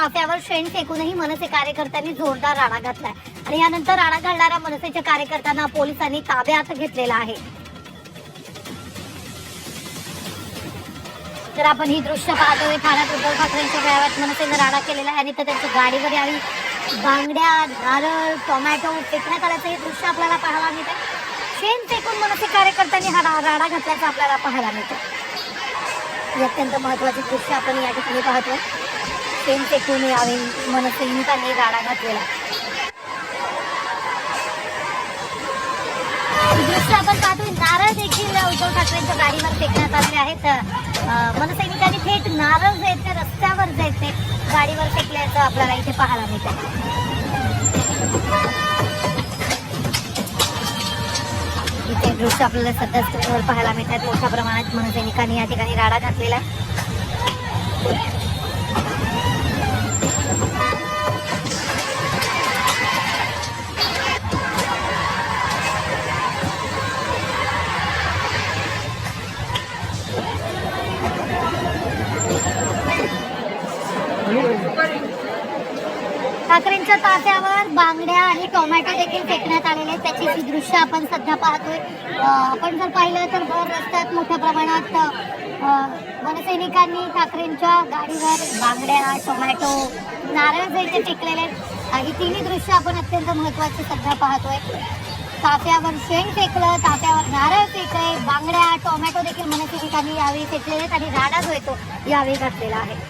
ठाकरेंच्या ताफ्यावर शेण फेकूनही मनसे कार्यकर्त्यांनी जोरदार राडा घातलाय. आणि यानंतर राडा घालणाऱ्या मनसेच्या कार्यकर्त्यांना पोलिसांनी ताब्यात घेतलेला आहे. तर आपण ही दृश्य पाहतोय ठाण्यात उद्धव ठाकरेंच्या मेळाव्यात मनसेनं राडा केलेला आहे. आणि तर त्यांच्या गाडीवर यावेळी बांगड्या नारळ टोमॅटो फेकण्यात आल्याचं हे दृश्य आपल्याला पाहायला मिळतं शेण फेकून मनसे कार्यकर्त्यांनी हा राडा घातल्याचं आपल्याला पाहायला मिळतं अत्यंत महत्वाची दृश्य आपण या ठिकाणी पाहतोय. शेण यावे यावेळी मनसैनिकांनी राडा घातलेला ही आपण पाहतोय नारळ देखील उद्धव ठाकरेंच्या गाडीवर फेकण्यात आलेले आहेत. मनसैनिकांनी थेट नारळ जे आहेत ते रस्त्यावर जे आहेत ते गाडीवर फेकल्याचं आपल्याला इथे पाहायला मिळतं इथे दृश्य आपल्याला सध्या स्क्रीनवर पाहायला मिळतात मोठ्या प्रमाणात मनसैनिकांनी या ठिकाणी राडा घातलेला आहे. ठाकरेंच्या ताफ्यावर बांगड्या आणि टोमॅटो देखील फेकण्यात आलेले आहेत. त्याची ही दृश्य आपण सध्या पाहतोय आपण जर पाहिलं तर भर रस्त्यात मोठ्या प्रमाणात वनसैनिकांनी ठाकरेंच्या गाडीवर बांगड्या टोमॅटो नारळ जे फेकलेले आहेत आणि तिन्ही दृश्य आपण अत्यंत महत्त्वाचे सध्या पाहतोय. ताफ्यावर शेण फेकलं ताफ्यावर नारळ फेकले बांगड्या टोमॅटो देखील मनसैनिकांनी यावेळी फेकलेले आहेत आणि राडा जो येतो यावेळी घातलेला आहे.